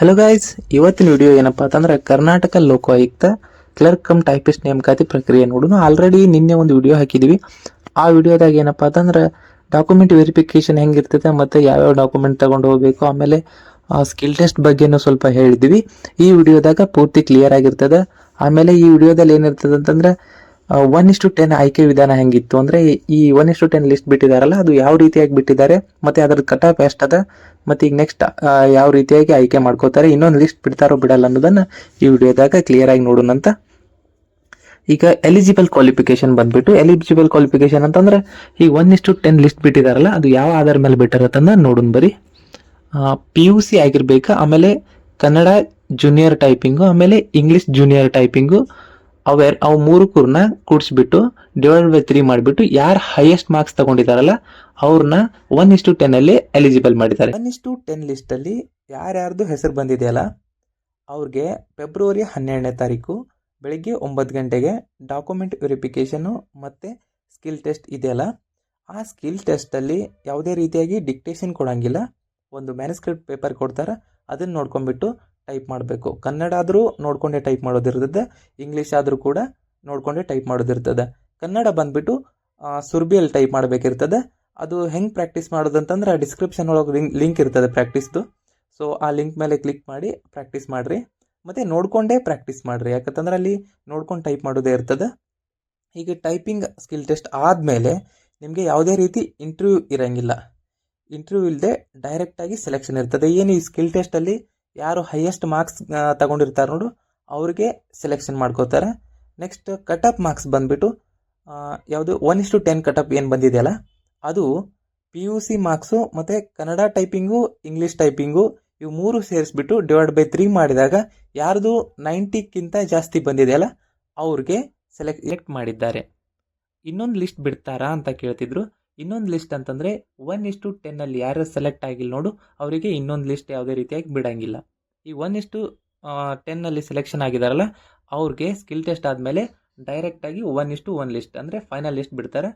Hello guys ಇವತ್ತಿನ video ಏನಪ್ಪಾ ಅಂತಂದ್ರೆ Karnataka Lokayukta clerk cum typist ನೇಮಕಾತಿ ಪ್ರಕ್ರಿಯೆ ನೋಡೋಣ ಆಲ್ರೆಡಿ ನಿನ್ನೆ ಒಂದು ವಿಡಿಯೋ ಹಾಕಿದ್ವಿ. ಆ ವಿಡಿಯೋದಾಗ ಏನಪ್ಪಾ ಅಂತಂದ್ರೆ ಡಾಕ್ಯುಮೆಂಟ್ ವೆರಿಫಿಕೇಶನ್ ಹೆಂಗಿರ್ತದೆ ಮತ್ತೆ ಯಾವ್ಯಾವ ಡಾಕ್ಯುಮೆಂಟ್ ತಗೊಂಡು ಹೋಗ್ಬೇಕು, ಆಮೇಲೆ ಸ್ಕಿಲ್ ಟೆಸ್ಟ್ ಬಗ್ಗೆನೂ ಸ್ವಲ್ಪ ಹೇಳಿದ್ವಿ. ಈ ವಿಡಿಯೋದಾಗ ಪೂರ್ತಿ ಕ್ಲಿಯರ್ ಆಗಿರ್ತದೆ. ಆಮೇಲೆ ಈ ವಿಡಿಯೋದಲ್ಲಿ ಏನಿರ್ತದೆ ಅಂತಂದ್ರೆ ಒನ್ ಇಷ್ಟು ಟೆನ್ ಆಯ್ಕೆ ವಿಧಾನ ಹೆಂಗಿತ್ತು ಅಂದ್ರೆ ಈ ಒನ್ ಇಷ್ಟು ಟೆನ್ ಲಿಸ್ಟ್ ಬಿಟ್ಟಿದಾರಲ್ಲ, ಅದು ಯಾವ ರೀತಿಯಾಗಿ ಬಿಟ್ಟಿದ್ದಾರೆ, ಮತ್ತೆ ಅದ್ರ ಕಟ್ ಆಫ್ ಎಷ್ಟದ, ಮತ್ತೆ ಈಗ ನೆಕ್ಸ್ಟ್ ಯಾವ ರೀತಿಯಾಗಿ ಆಯ್ಕೆ ಮಾಡ್ಕೋತಾರೆ, ಇನ್ನೊಂದು ಲಿಸ್ಟ್ ಬಿಡ್ತಾರೋ ಬಿಡಲ್ಲ ಅನ್ನೋದನ್ನ ಈ ವಿಡಿಯೋದಾಗ ಕ್ಲಿಯರ್ ಆಗಿ ನೋಡೋಣ ಅಂತ. ಈಗ ಎಲಿಜಿಬಲ್ ಕ್ವಾಲಿಫಿಕೇಶನ್ ಬಂದ್ಬಿಟ್ಟು ಎಲಿಜಿಬಲ್ ಕ್ವಾಲಿಫಿಕೇಶನ್ ಅಂತಂದ್ರೆ ಈ ಒನ್ ಇಷ್ಟು ಟೆನ್ ಲಿಸ್ಟ್ ಬಿಟ್ಟಿದಾರಲ್ಲ, ಅದು ಯಾವ ಆಧಾರ ಮೇಲೆ ಬಿಟ್ಟಿರತ್ತಂದ ನೋಡೋಣ ಬರೀ. ಪಿ ಯು ಸಿ ಆಗಿರ್ಬೇಕು, ಆಮೇಲೆ ಕನ್ನಡ ಜೂನಿಯರ್ ಟೈಪಿಂಗು ಆಮೇಲೆ ಇಂಗ್ಲಿಷ್ ಜೂನಿಯರ್ ಟೈಪಿಂಗು ಅವೆರ್ ಅವು ಮೂರು ಕೂರ್ನ ಕೂಡಿಸ್ಬಿಟ್ಟು ಡಿವೈಡ್ ಬೈ ತ್ರೀ ಮಾಡಿಬಿಟ್ಟು ಯಾರು ಹೈಯೆಸ್ಟ್ ಮಾರ್ಕ್ಸ್ ತಗೊಂಡಿದಾರಲ್ಲ ಅವ್ರನ್ನ ಒನ್ ಇಷ್ಟು ಟೆನ್ ಅಲ್ಲಿ ಎಲಿಜಿಬಲ್ ಮಾಡಿದ್ದಾರೆ. ಒನ್ ಇಷ್ಟು ಟೆನ್ ಲಿಸ್ಟ್ ಅಲ್ಲಿ ಯಾರ್ಯಾರ್ದು ಹೆಸರು ಬಂದಿದೆಯಲ್ಲ, ಅವ್ರಿಗೆ ಫೆಬ್ರವರಿ ಹನ್ನೆರಡನೇ ತಾರೀಕು, ಬೆಳಿಗ್ಗೆ ಒಂಬತ್ತು ಗಂಟೆಗೆ ಡಾಕ್ಯುಮೆಂಟ್ ವೆರಿಫಿಕೇಷನು ಮತ್ತು ಸ್ಕಿಲ್ ಟೆಸ್ಟ್ ಇದೆಯಲ್ಲ, ಆ ಸ್ಕಿಲ್ ಟೆಸ್ಟಲ್ಲಿ ಯಾವುದೇ ರೀತಿಯಾಗಿ ಡಿಕ್ಟೇಷನ್ ಕೊಡೋಂಗಿಲ್ಲ, ಒಂದು ಮ್ಯಾನಸ್ಕ್ರಿಪ್ಟ್ ಪೇಪರ್ ಕೊಡ್ತಾರೆ, ಅದನ್ನು ನೋಡ್ಕೊಂಡ್ಬಿಟ್ಟು ಟೈಪ್ ಮಾಡಬೇಕು. ಕನ್ನಡ ಆದರೂ ನೋಡ್ಕೊಂಡೇ ಟೈಪ್ ಮಾಡೋದಿರ್ತದೆ, ಇಂಗ್ಲೀಷ್ ಆದರೂ ಕೂಡ ನೋಡ್ಕೊಂಡೇ ಟೈಪ್ ಮಾಡೋದಿರ್ತದೆ. ಕನ್ನಡ ಬಂದ್ಬಿಟ್ಟು ಸುರ್ಬಿಯಲ್ಲಿ ಟೈಪ್ ಮಾಡಬೇಕಿರ್ತದೆ. ಅದು ಹೆಂಗೆ ಪ್ರಾಕ್ಟೀಸ್ ಮಾಡೋದಂತಂದ್ರೆ ಡಿಸ್ಕ್ರಿಪ್ಷನ್ ಒಳಗೆ ಲಿಂಕ್ ಲಿಂಕ್ ಇರ್ತದೆ ಪ್ರಾಕ್ಟೀಸ್ದು. ಸೊ, ಆ ಲಿಂಕ್ ಮೇಲೆ ಕ್ಲಿಕ್ ಮಾಡಿ ಪ್ರಾಕ್ಟೀಸ್ ಮಾಡಿರಿ. ಮತ್ತು ನೋಡಿಕೊಂಡೇ ಪ್ರಾಕ್ಟೀಸ್ ಮಾಡಿರಿ. ಯಾಕಂತಂದ್ರೆ ಅಲ್ಲಿ ನೋಡ್ಕೊಂಡು ಟೈಪ್ ಮಾಡೋದೇ ಇರ್ತದೆ. ಈಗ ಟೈಪಿಂಗ್ ಸ್ಕಿಲ್ ಟೆಸ್ಟ್ ಆದಮೇಲೆ ನಿಮಗೆ ಯಾವುದೇ ರೀತಿ ಇಂಟರ್ವ್ಯೂ ಇರೋಂಗಿಲ್ಲ. ಇಂಟರ್ವ್ಯೂ ಇಲ್ಲದೆ ಡೈರೆಕ್ಟಾಗಿ ಸೆಲೆಕ್ಷನ್ ಇರ್ತದೆ. ಏನು ಈ ಸ್ಕಿಲ್ ಟೆಸ್ಟಲ್ಲಿ ಯಾರು ಹೈಯೆಸ್ಟ್ ಮಾರ್ಕ್ಸ್ ತಗೊಂಡಿರ್ತಾರೆ ನೋಡು, ಅವ್ರಿಗೆ ಸೆಲೆಕ್ಷನ್ ಮಾಡ್ಕೋತಾರೆ. ನೆಕ್ಸ್ಟ್ ಕಟ್ ಆಫ್ ಮಾರ್ಕ್ಸ್ ಬಂದುಬಿಟ್ಟು ಯಾವುದು ಒನ್ ಇಷ್ಟು ಟೆನ್ ಕಟ್ ಆಫ್ ಏನು ಬಂದಿದೆಯಲ್ಲ ಅದು ಪಿ ಯು ಸಿ ಮಾರ್ಕ್ಸು ಮತ್ತು ಕನ್ನಡ ಟೈಪಿಂಗು ಇಂಗ್ಲೀಷ್ ಟೈಪಿಂಗು ಇವು ಮೂರು ಸೇರಿಸ್ಬಿಟ್ಟು ಡಿವೈಡ್ ಬೈ ತ್ರೀ ಮಾಡಿದಾಗ ಯಾರ್ದು ನೈಂಟಿಕ್ಕಿಂತ ಜಾಸ್ತಿ ಬಂದಿದೆಯಲ್ಲ ಅವ್ರಿಗೆ ಸೆಲೆಕ್ಟ್ ಮಾಡಿದ್ದಾರೆ. ಇನ್ನೊಂದು ಲಿಸ್ಟ್ ಬಿಡ್ತಾರಾ ಅಂತ ಕೇಳ್ತಿದ್ರು. ಇನ್ನೊಂದು ಲಿಸ್ಟ್ ಅಂತಂದರೆ ಒನ್ ಇಷ್ಟು ಟೆನ್ನಲ್ಲಿ ಯಾರು ಸೆಲೆಕ್ಟ್ ಆಗಿಲ್ಲ ನೋಡು, ಅವರಿಗೆ ಇನ್ನೊಂದು ಲಿಸ್ಟ್ ಯಾವುದೇ ರೀತಿಯಾಗಿ ಬಿಡಂಗಿಲ್ಲ. ಈ ಒನ್ ಇಷ್ಟು ಟೆನ್ನಲ್ಲಿ ಸೆಲೆಕ್ಷನ್ ಆಗಿದಾರಲ್ಲ, ಅವ್ರಿಗೆ ಸ್ಕಿಲ್ ಟೆಸ್ಟ್ ಆದಮೇಲೆ ಡೈರೆಕ್ಟಾಗಿ ಒನ್ ಇಷ್ಟು ಒನ್ ಲಿಸ್ಟ್ ಅಂದರೆ ಫೈನಲ್ ಲಿಸ್ಟ್ ಬಿಡ್ತಾರೆ.